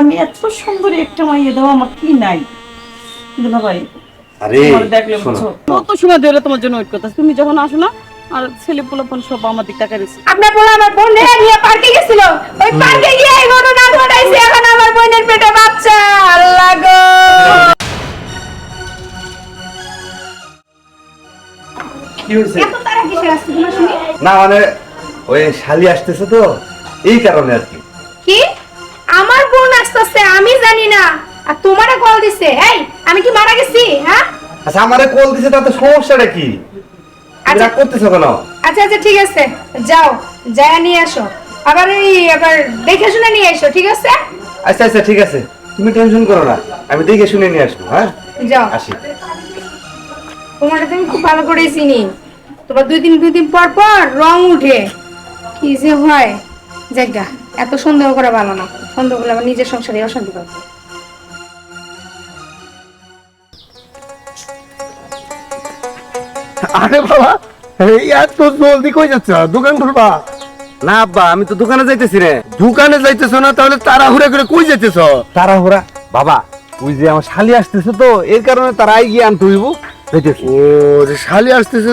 আমি এত সুন্দরী একটা মাইয়ে দেওয়া আমার কি নাই? ভাই আরে দেখলে বুঝছ? কত সময় ধরে তোমার জন্য ওয়েট করতেছি। তুমি যখন আসো না আর ছেলে পোলাপন সব আমার দিক টাকা দিচ্ছে আপনার বলে আমার বোন নিয়ে পার্কে গেছিল। ওই পার্কে গিয়ে এই ঘটনা ঘটাইছে। এখন আমার বোনের পেটে বাচ্চা। আল্লাহ গো! কি হয়েছে? এত তারা কিসের আসছে তোমার শুনি না মানে ওই শালি আসতেছে তো এই কারণে আর কি। কি? জানি না। আর তোমারে কল দিছে। এই আমি কি মারা গেছি? হ্যাঁ? আচ্ছা আমারে কল দিছে তাতে সমস্যাটা কি? আচ্ছা। করতেছো কেন? আচ্ছা আচ্ছা ঠিক আছে। যাও যায় নিয়ে আসো। আবার এই আবার দেখে শুনে নিয়ে এসো ঠিক আছে? আচ্ছা আচ্ছা ঠিক আছে। তুমি টেনশন করো না। আমি দেখে শুনে নিয়ে আসব হ্যাঁ? যাও। আসি। তোমারটা তুমি খুব ভালো করে চিনি। তোমার দুই দিন দুই দিন পর পর রং উঠে। কি যে হয়। জায়গা এত সন্দেহ করা ভালো না। সন্দেহ করলে আমার নিজের সংসারে অশান্তি পাবে। আরে বাবা এই এত জলদি কই যাচ্ছ? দোকান খুলবা? না আব্বা আমি তো দোকানে যাইতেছি রে। দোকানে যাইতেছ না তাহলে তাড়াহুড়া করে কই যাইতেছ? তাড়াহুড়া? বাবা ওই যে আমার শালি আসতেছে তো এর কারণে তারা আই গিয়ে আনতে হইব। যাইতেছি। ও রে শালি আসতেছে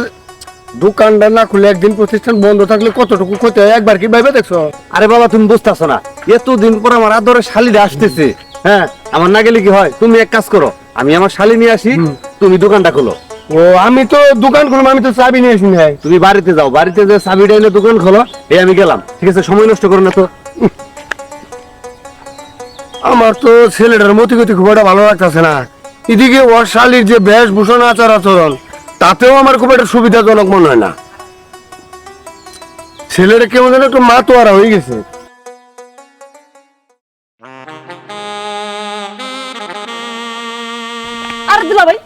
দোকানটা না খুলে একদিন প্রতিষ্ঠান বন্ধ থাকলে কতটুকু ক্ষতি হয়? একবার কি ভাইবে দেখছ? আরে বাবা তুমি বুঝতেছো না। এতদিন পর আমার আদরে শালিরা আসতেছে। হ্যাঁ আমার না গেলে কি হয়? তুমি এক কাজ করো আমি আমার শালি নিয়ে আসি তুমি দোকানটা খোলো। ও আমি তো দোকান খুলবো আমি তো চাবি নিয়ে আসি নাই তুমি বাড়িতে যাও বাড়িতে যে চাবিটা এনে দোকান খোলো এই আমি গেলাম। ঠিক আছে সময় নষ্ট করো না তো। আমার তো ছেলেটার মতি গতি খুব একটা ভালো লাগতেছে না। এদিকে ওর শালির যে বেশভূষণ আচার আচরণ তাতেও আমার খুব একটা সুবিধাজনক মনে হয় না। ছেলেটা কেমন যেন একটু মাতোয়ারা হয়ে গেছে। আর দুলা ভাই।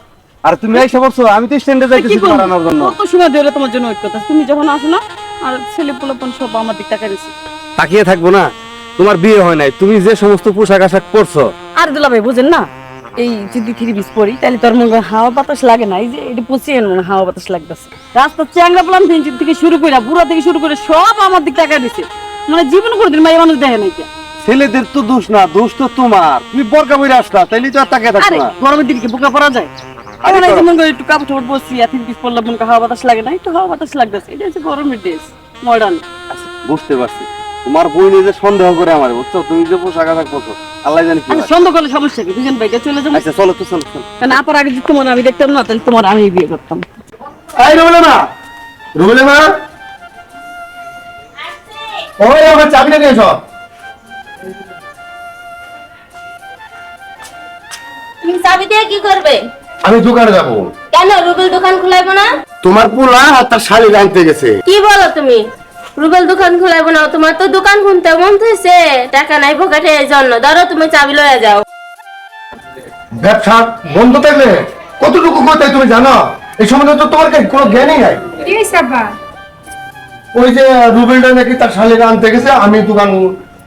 আর তুমি এসে বলছো আমি তো স্ট্যান্ডে যাইতেছি? পড়ানোর জন্য। কত সময় ধরে তোমার জন্য ওয়েট করতেছি তুমি যখন আসো না আর ছেলে পোলাপন সব আমার দিক টাকা দিচ্ছে তাকিয়ে থাকব না। তোমার বিয়ে হয় নাই তুমি যে সমস্ত পোশাক আশাক পরছো। আর দুলা ভাই বুঝেন না? এই যদি থ্রি পিস পরি তাহলে তোর মনে হাওয়া বাতাস লাগে না। এই যে এটা পচিয়ে মনে হাওয়া বাতাস লাগতেছে। রাস্তার চ্যাংরা প্লান ভেঞ্চির থেকে শুরু করে বুড়া থেকে শুরু করে সব আমার দিক টাকা দিছে। মানে জীবন কোনোদিন মাই মানুষ দেখে নাই কে। ছেলেদের তো দোষ না দোষ তো তোমার। তুমি বরকা বইরে আসলা তাইলে তো আর তাকিয়ে আরে থাকো না। গরমের দিনকে বোকা পরা যায়? আরে এই মনে করো একটু কাপড় চোপড় বসছি আর থ্রি পিস পরলাম মনে হাওয়া বাতাস লাগে না একটু হাওয়া বাতাস লাগতেছে। এটা হচ্ছে গরমের ড্রেস মডার্ন বুঝতে পারছি। তোমার বই নিজে সন্দেহ করে আমার বুঝছ? তুমি যে পোশাক আশাক পরছো আল্লাহ জানি কি আচ্ছা সন্দেহ করলে সমস্যা কি? দুজন ভাইটা চলে যাব। আচ্ছা চলো তো চলো চলো। কারণ আপার আগে যদি তোমার আমি দেখতাম না তাহলে তোমার আমি বিয়ে করতাম। এই রুবেলে মা রুবেলে মা ওই আমার চাবিটা নিয়ে এসো। তুমি চাবি দিয়ে কি করবে? আমি দোকানে যাব। কেন রুবেল দোকান খুলাইবো না? তোমার পোলা আর তার শালি আনতে গেছে। কি বলো তুমি? রুবেল দোকান খুলাইবো না তোমার তো দোকান খুলতে মন হয়েছে টাকা নাই পকেটে এই জন্য। ধরো তুমি চাবি লয়ে যাও। ব্যবসা বন্ধ থাকলে কতটুকু করতে তুমি জানো? এই সম্বন্ধে তো তোমার কাছে কোনো জ্ঞানই নাই। কি আব্বা? ওই যে রুবেলটা নাকি তার শালিরা আনতে গেছে আমি দোকান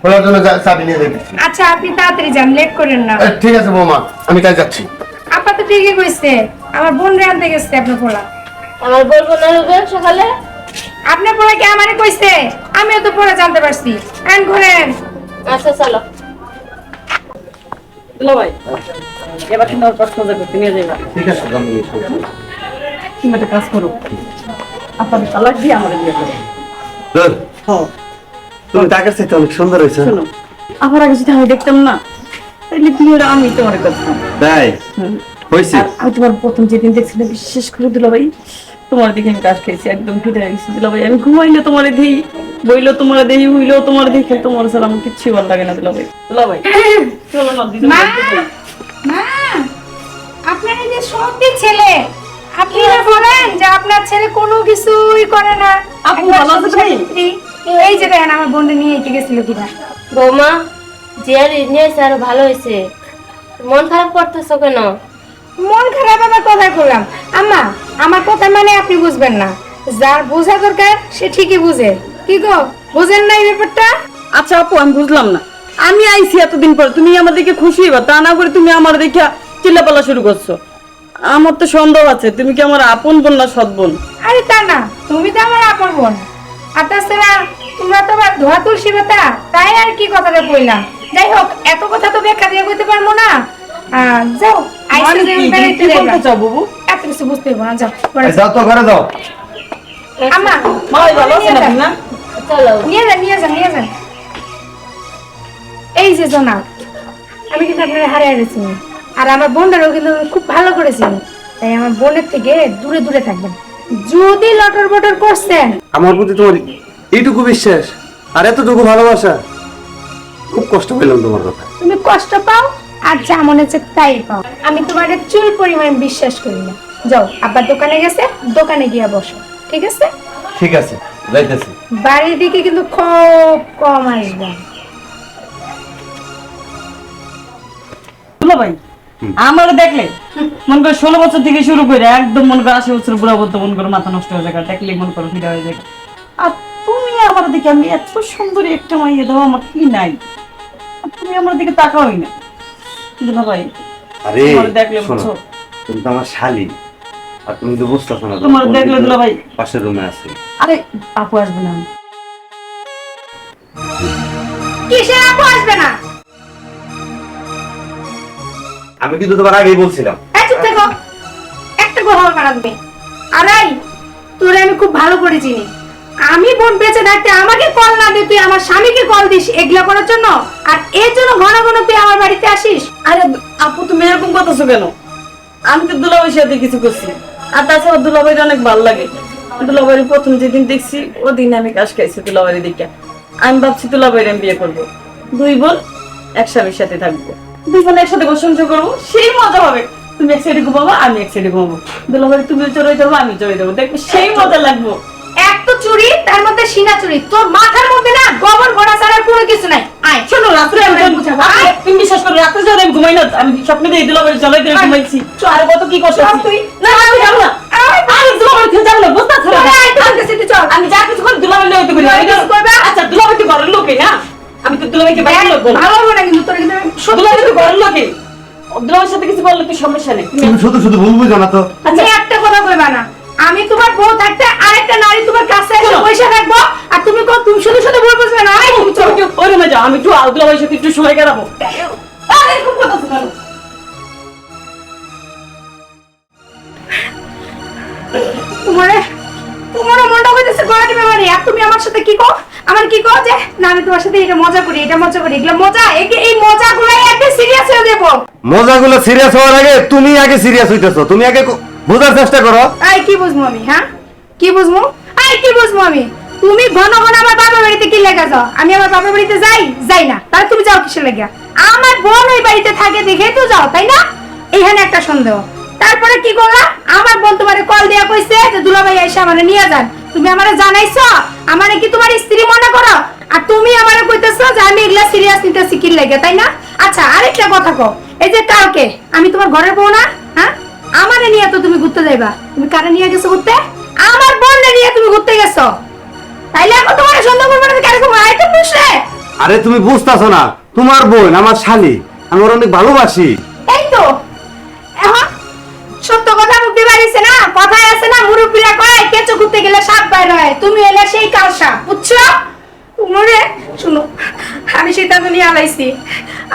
খোলার জন্য চাবি নিয়ে যেতেছি আচ্ছা আপনি তাড়াতাড়ি যান লেট করেন না। ঠিক আছে বৌমা আমি তাই যাচ্ছি। আপা তো ঠিকই কইছে। আমার বোন রে আনতে গেছে আপনার পোলা। আমার বলব না রুবেল সকালে? আপনার পোলা কি আমারে কইছে? আমিও তো পরে জানতে পারছি। আন ঘুরেন। আচ্ছা চলো। দুলা ভাই। এবার কিন্তু আমার কষ্ট করতে নিয়ে যাইবা ঠিক আছে আমি নিয়ে এসো। তুমি একটা কাজ করো। আপনাদের তালাক দিয়ে আমার বিয়ে করো। ধর, হ্যাঁ। তুমি টাকার চাইতে অনেক সুন্দর হয়েছে। শোনো আমার আগে যদি আমি দেখতাম না তাহলে বিয়েটা আমি তোমার করতাম। তাই। হয়েছে। আমি তোমার প্রথম যেদিন দেখছিলাম বিশেষ করে দিল ভাই। তোমার দিকে আমি কাজ খেয়েছি একদম ফিরে গেছি দিল ভাই আমি ঘুমাইলে তোমার দেই বইলো তোমার দেই হইল তোমার দেখে তোমার ছাড়া আমার কিচ্ছু ভালো লাগে না দিল ভাই। দিল ভাই চলো না দিদি মা! মা! আপনার যে সত্যি ছেলে আপনি না বলেন যে আপনার ছেলে কোনো কিছুই করে না। আপু একবার ভালো আছে ভাই? এই যে দেখেন আমার বোনটা নিয়ে এসে গেছিল কিনা। বৌমা যে আর নিয়েছে আরও ভালো হয়েছে। মন খারাপ করতেছো কেন? মন খারাপ আমার কথা করলাম আম্মা আমার কথা মানে আপনি বুঝবেন না। যার বোঝা দরকার সে ঠিকই বুঝে। কি গো বুঝেন না এই ব্যাপারটা? আচ্ছা আপু আমি বুঝলাম না। আমি আইছি এতদিন পর তুমি আমার দিকে খুশি হইবা। তা না করে তুমি আমার দেখে চিল্লাপাল্লা শুরু করছ। আমার তো সন্দেহ আছে তুমি কি আমার আপন বোন না সৎ বোন? আরে তা না তুমি তো আমার আপন বোন। আর তাছাড়া তোমরা তো আবার ধোয়া তুলসী পাতা তাই আর কি কথাটা কইলাম যাই হোক এত কথা তো ব্যাখ্যা দিয়ে কইতে পারব না। যাও। এত কিছু বুঝতে না যাও এই যাও। যাও তো ঘরে যাও। আম্মা ভালো আছে নিয়ে নাকি যান। না চলো। নিয়ে যান নিয়ে যান নিয়ে যান। এই যে জনাব আমি কিন্তু আপনার হারিয়ে গেছি। আর আমার বোনটারও কিন্তু খুব ভালো করেছি তাই আমার বোনের থেকে দূরে দূরে থাকবেন। যদি লটর বটর করছেন। আমার প্রতি তোমার এইটুকু বিশ্বাস আর এতটুকু ভালোবাসা খুব কষ্ট পেলাম তোমার কথা। তুমি কষ্ট পাও? আর যা মনে হচ্ছে তাই পাও। আমি তোমার চুল পরিমাণ বিশ্বাস করি না। যাও আব্বার দোকানে গেছে দোকানে গিয়া বসো ঠিক আছে? ঠিক আছে যাইতেছি। বাড়ির দিকে কিন্তু খুব কম আসবে। ভাই আমার দেখলে মন করে ষোলো বছর থেকে শুরু করে একদম মন করে আশি বছর বুড়া বলতে মন করে মাথা নষ্ট হয়ে যায় দেখলে মন করে ফিরে হয়ে যায়। আর তুমি আমার দিকে আমি এত সুন্দরী একটা মাইয়ে দাও আমার কি নাই? তুমি আমার দিকে তাকাওই না। দুলা ভাই আরে দেখলে বুঝছ? তুমি তো আমার শালি আর তুমি তো বুঝতেছো না তোমার দেখলে দুলা ভাই পাশের রুমে আছে। আরে আপু আসবে না। কিসের আপু আসবে না? আমি কিন্তু তোমার আগেই বলছিলাম। চুপ থাকো। একটা কথা তুমি। তোরে আমি খুব ভালো করে চিনি। আমি বোন বেঁচে থাকতে আমাকে কল না দিয়ে তুই আমার স্বামীকে কল দিস এগুলা করার জন্য? আর এর জন্য ঘন ঘন তুই বাড়িতে আসিস? আরে আপু তুমি এরকম করতেছো কেন? আমি তো দুলাভাইয়ের সাথে কিছু করছি। আর তাছাড়া দুলাভাইয়ের অনেক ভালো লাগে। দুলাভাইয়ের প্রথম যেদিন দেখছি ওদিন আমি কাজ খাইছি দুলাভাইয়ের দিকে। আমি ভাবছি দুলাভাইয়ের আমি বিয়ে করব। দুই বোন এক স্বামীর সাথে থাকব। দুই বোন একসাথে বসন্ত করব সেই মজা হবে তুমি এক সাইডে ঘুমাবো আমি এক সাইডে ঘুমাবো। দুলাভাই তুমি চড়াই দেবো আমি চড়াই দেবো দেখবে সেই মজা লাগবো। এক তো চুরি তার মধ্যে সিনা চুরি। তোর মাথার মধ্যে না গোবর ঘোড়া ছাড়ার কোনো কিছু নাই। আয় শোনো রাত্রে আমি বুঝাবো। আরে, তুমি বিশ্বাস করো রাত্রে যখন আমি ঘুমাই না আমি স্বপ্নে দিয়ে দুলাভাই চলাই দিয়ে ঘুমাইছি। আর কত কি করছ তুই। না আমি যাব না। আমি যাব না বুঝতে পারছ কাছে তুই চল। আমি যা কিছু করি দুলাভাই নিয়ে হইতে করি আমি কিছু করবে? আচ্ছা দুলাভাই তো ঘরের লোকই না? আমি তো দুলাভাইকে বাইরের লোক বলব ভালো হবে না কিন্তু তোর কিন্তু আমি সত্যি দুলাভাই তো ঘরের লোকই। দুলাভাইয়ের সাথে কিছু বললে তো সমস্যা নেই। তুমি- তুমি শুধু শুধু ভুল বুঝো না তো। তুমি একটা কথা কইবা না। আমি তোমার বউ থাকতে আরেকটা নারী তোমার কাছে এসে। পয়সা রাখব আর তুমি কো তুমি শুধু শুধু বুঝবে না। একটু রুমে যাও আমি একটু দুলাভাইয়ের সাথে একটু সময় কাটাবো। আমার সাথে কি কো? আমার কি কো যে? না আমি তোমার সাথে এটা মজা করি এটা মজা করি এগুলো মজা। এই- এই মজাগুলাই একদম সিরিয়াস হয়ে দেবো মজাগুলো সিরিয়াস হওয়ার আগে তুমি আগে সিরিয়াস হইতেছো। তুমি আগে বোঝার চেষ্টা করো। আই কি বুঝব আমি হ্যাঁ? কি বুঝব? আই কি বুঝব আমি? তুমি ঘন ঘন আমার বাবার বাড়িতে কি লেগে যাও? আমি আমার বাবার বাড়িতে যাই? যাই না। তাহলে তুমি যাও কিসের লেগে? আমার বোন ওই বাড়িতে থাকে দেখে তো যাও তাই না? এইখানে একটা সন্দেহ। তারপরে কি করলা? আমার বোন তোমারে কল দিয়া কইছে যে দুলাভাই এসে আমারে নিয়ে যান। তুমি আমারে জানাইছো? আমারে কি তোমার স্ত্রী মনে করো? আর তুমি আমারে কইতেছো যে আমি এগুলা সিরিয়াস নিতেছি কি লাগে তাই না? আচ্ছা আরেকটা কথা কও। এই যে কালকে আমি তোমার ঘরের বউ না? হ্যাঁ? আমারে নিয়ে তো তুমি ঘুরতে যাইবা। তুমি কারে নিয়ে গেছো ঘুরতে? আমার বোনরে নিয়ে তুমি ঘুরতে গেছো। তাইলে এখন তোমার সন্দেহ করবে না কারে তোমার আইটেম বসে আরে তুমি বুঝতাছো না। তোমার বোন আমার শালি। আমি ওর অনেক ভালোবাসি। এই তো। এখন সত্য কথা না? কথায় আছে না? মুরব্বীরা কয় কেঁচো ঘুরতে গেলে সাপ বাইর হয়? তুমি এলে সেই কাল সাপ? বুঝছ? মরে শুনো আমি সিদ্ধান্ত নিয়ে আলাইছি।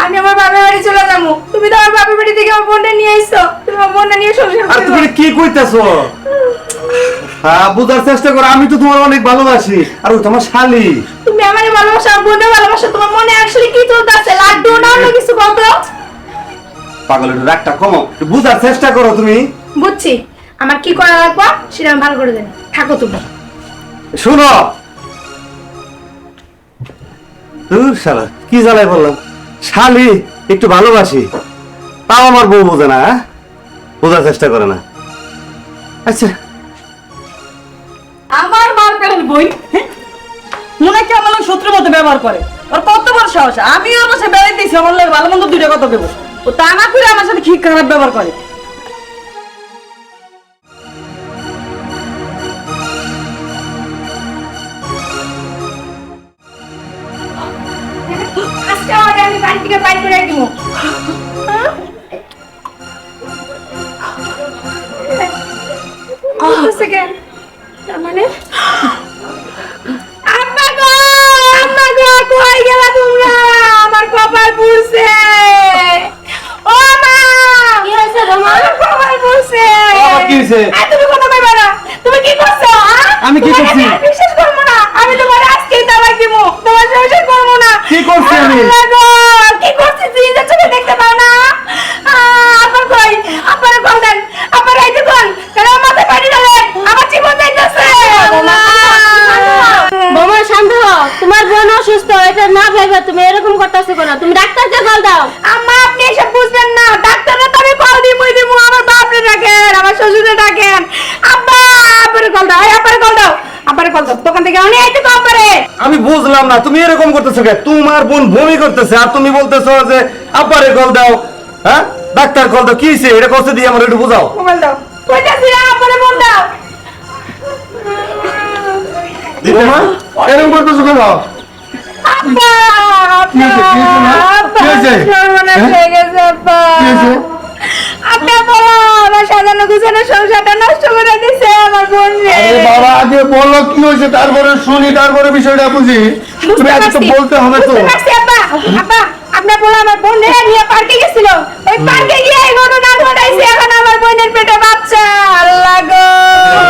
আমি আমার বাবার বাড়ি চলে যাব। তুমি তো আমার বাবার বাড়ি থেকে আমার বোনটা নিয়ে আইছো। তুমি আমার বোনটা নিয়ে শ্বশুর আর তুমি কি কইতেছো? হ্যাঁ বুঝার চেষ্টা করো। আমি তো তোমার অনেক ভালোবাসি। আর তোমার শালি। তুমি আমার ভালোবাসা বোনের ভালোবাসা। তোমার মনে আসলে কি তো চলতেছে লাড্ডু না অন্য কিছু কত পাগলের রাগটা কমো। বুঝার চেষ্টা করো তুমি। বুঝছি। আমার কি করা লাগবে? সেটা আমি ভালো করে জানি। থাকো তুমি। শুনো। শালা কি জ্বালাই বললাম? শালি একটু ভালোবাসি। তাও আমার বউ বোঝে না হ্যাঁ? বোঝার চেষ্টা করে না। আচ্ছা। আমার মার পেলেন বই হ্যাঁ? মনে কি আমার শত্রুর মতো ব্যবহার করে। ওর কত বড় সাহস। আমি ওর বাসায় বেড়াই দিয়েছি আমার লোক ভালো মন্দ দুইটা কথা দেবো ও তা না করে আমার সাথে কি খারাপ ব্যবহার করে? আমি? কি করছি তুই যে চোখে দেখতে পাও না। আবার কই? আবার দেন। আবার এই যে কেন মাথায় পানি ডালেন আমার জীবন যাইতেছে। বোমা শান্ত তোমার বোন অসুস্থ এটা না তুমি এরকম করতেছো কেন? তুমি ডাক্তারকে কল দাও? আম্মা আপনি এসব বুঝবেন না। ডাক্তাররা তো আমি কল দিই দিব আমার বাপরে ডাকেন আমার শ্বশুরে ডাকেন। আব্বা আব্বারে কল দাও। এই কল দাও। আব্বারে কল দাও। দোকান থেকে অনেক আইতে কম আমি বুঝলাম না তুমি এরকম করতেছো কে? তোমার বোন বমি করতেছে আর তুমি বলতেছো যে আব্বারে কল দাও। হ্যাঁ? ডাক্তার কল দাও কি হইছে? এটা কষ্ট দিয়ে আমার একটু বুঝাও। মোবাইল দাও। কইতাছি আব্বারে ফোন দাও। বৌমা এরকম করতেছো কেন? আব্বা? আব্বা কি আব্বা কি হয়েছে? আপনি বলো আমার সাজানো গুছানো সংসারটা নষ্ট করে দিছে আমার বোন রে। আরে বাবা আগে বলো কি হয়েছে তারপরে শুনি তারপরে বিষয়টা বুঝি। তুমি আগে তো বলতে হবে তো। বুঝতে আব্বা। আব্বা আপনার বলে আমার বোন রে নিয়ে পার্কে গেছিল। ওই পার্কে গিয়ে এই ঘটনা ঘটাইছে এখন আমার বোনের পেটে বাচ্চা। আল্লাহ গো।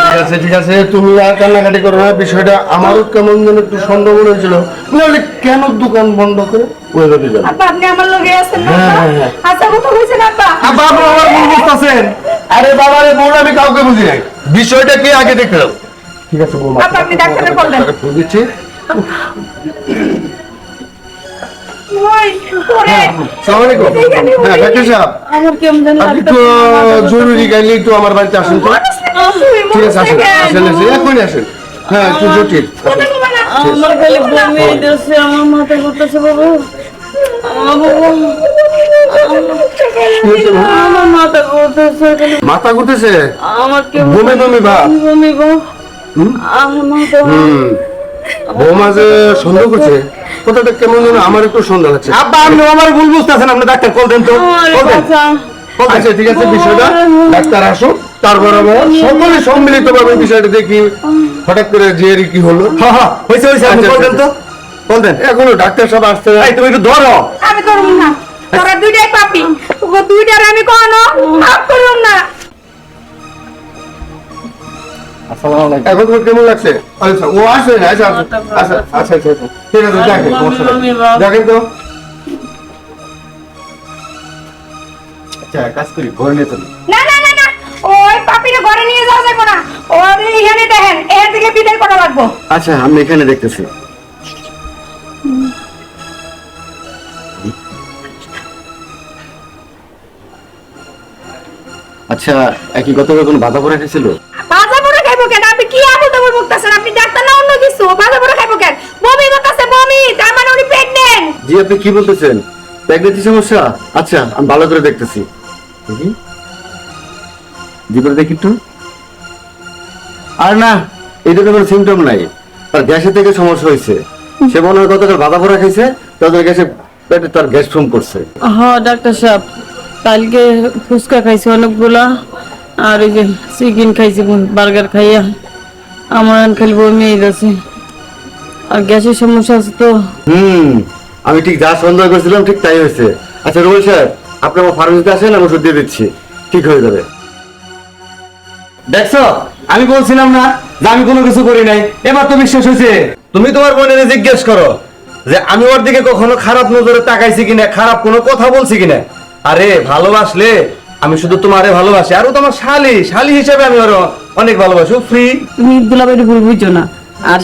ঠিক আছে ঠিক আছে তুমি আর কান্নাকাটি করো না বিষয়টা আমারও কেমন যেন একটু সন্দেহ মনে হয়েছিল। নাহলে কেন দোকান বন্ধ করে ওই ঘরে যাবে আপনি আমার লগে আছেন না হ্যাঁ, হ্যাঁ, হ্যাঁ। আচ্ছা আপনি আমার বোন বুঝতেছেন। আরে বাবা রে বউরা আমি কাউকে বুঝি নাই। বিষয়টা কি আগে দেখতে দাও ঠিক আছে বৌমা। আপনি ডাক্তারের ফোন দেন। জরুরি গাইলে একটু আমার বাড়িতে আসেন তো ঠিক আছে আসেন আসেন আসেন এখনই আসেন হ্যাঁ একটু জটিল আমার খালি বমি হইতেছে আমার মাথা ঘুরতেছে বাবু আমার মাথা ঘুরতেছে মাথা ঘুরতেছে বমি বমি ভাব বমি আমার মাথা বৌমা যে সন্দেহ করছে কথাটা কেমন যেন আমার একটু সন্দেহ হচ্ছে আব্বা আপনি আমার ভুল বুঝতেছেন আপনি ডাক্তার কল দেন তো। কল দেন। আচ্ছা ঠিক আছে বিষয়টা ডাক্তার আসুক তারপর আমরা সকলে সম্মিলিত ভাবে বিষয়টা দেখি হঠাৎ করে যে কি হলো। হ্যাঁ হ্যাঁ হয়েছে হয়েছে আপনি আচ্ছা, কল দেন তো। কল দেন। এখনও ডাক্তার সাহেব আসতে তুমি একটু ধরো। আমি করব না। তোরা দুইটাই পাপি। এখন তোমার কেমন লাগছে? আচ্ছা ও আসে না আচ্ছা আচ্ছা আচ্ছা আচ্ছা আচ্ছা আচ্ছা। ঠিক আছে দেখেন আমি দেখেন তো। আচ্ছা কাজ করি ঘরে নিয়ে চলি। না না না না ওই পাপিরে ঘরে নিয়ে যাওয়া যাবে না। ওর এখানে দেখেন এর থেকে বিদায় করা লাগবো। আচ্ছা আমি এখানে দেখতেছি। আচ্ছা একই কথা কোনো বাধা পড়ে গেছিল বাজা পড়ে খাইবো কেন আপনি কি আবল তাবল বকতেছেন আপনি ডাক্তার খাইবো কেন? বমি বকতেছে বমি তার মানে উনি প্রেগনেন্ট জি আপনি কি বলতেছেন? প্রেগনেন্সি সমস্যা? আচ্ছা আমি ভালো করে দেখতেছি। দেখি। জি করে দেখি একটু। আর না এটা কোনো সিমটম নাই। তার গ্যাসের থেকে সমস্যা হয়েছে। সে মনে হয় গতকাল বাধা পড়া খাইছে তাদের গ্যাসে পেটে তার গ্যাস ফর্ম করছে। হ্যাঁ ডাক্তার সাহেব কালকে ফুচকা খাইছি অনেকগুলা আর এই যে চিকেন খাইছি বার্গার খাইয়া। আমার খালি বমি আর গ্যাসের সমস্যা আছে তো। হুম আমি ঠিক যা সন্দেহ করেছিলাম ঠিক তাই হয়েছে। আচ্ছা রোল স্যার আপনি আমার ফার্মেসিতে আসেন আমি ওষুধ দিয়ে দিচ্ছি। ঠিক হয়ে যাবে। দেখছ? আমি বলছিলাম না যে আমি কোনো কিছু করি নাই। এবার তো বিশ্বাস হয়েছে। তুমি তোমার বোনের জিজ্ঞেস করো যে আমি ওর দিকে কখনো খারাপ নজরে তাকাইছি কিনা খারাপ কোনো কথা বলছি কিনা? আরে ভালোবাসলে আমি শুধু তোমারে ভালোবাসি। আর ও তোমার শালি শালি হিসেবে আমি ওর অনেক ভালোবাসি। ফ্রি তুমি দুলাবাইটি ভুল বুঝছ না। আর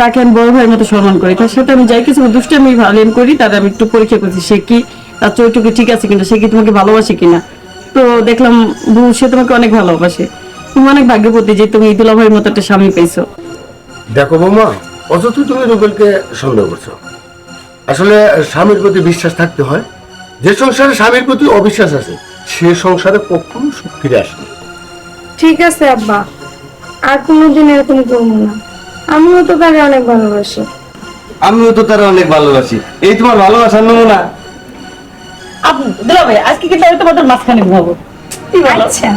তাকে আমি বড় ভাইয়ের মতো সম্মান করি। তার সাথে আমি যাই কিছু দুষ্টে আমি ভালো করি তার আমি একটু পরীক্ষা করছি সে কি তার চরিত্র কি ঠিক আছে কিনা সে কি তোমাকে ভালোবাসে কিনা। তো দেখলাম বউ সে তোমাকে অনেক ভালোবাসে। তুমি অনেক ভাগ্যবতী যে তুমি দুলা ভাইয়ের মতো একটা স্বামী পেয়েছ দেখো বৌমা অযথ তুমি রুবেলকে সন্দেহ করছ। আসলে স্বামীর প্রতি বিশ্বাস থাকতে হয়। যে সংসারে স্বামীর প্রতি অবিশ্বাস আছে সে সংসারে কখনো সুখ ফিরে আসে না। ঠিক আছে আব্বা। আর কোনোদিন এরকম করব না। আমিও তো তারে অনেক ভালোবাসি। আমিও তো তারে অনেক ভালোবাসি। এই তোমার ভালোবাসার নমুনা? দুলা ভাই আজকে কিন্তু আমি তোমাদের মাঝখানে ঘুমাবো। আচ্ছা।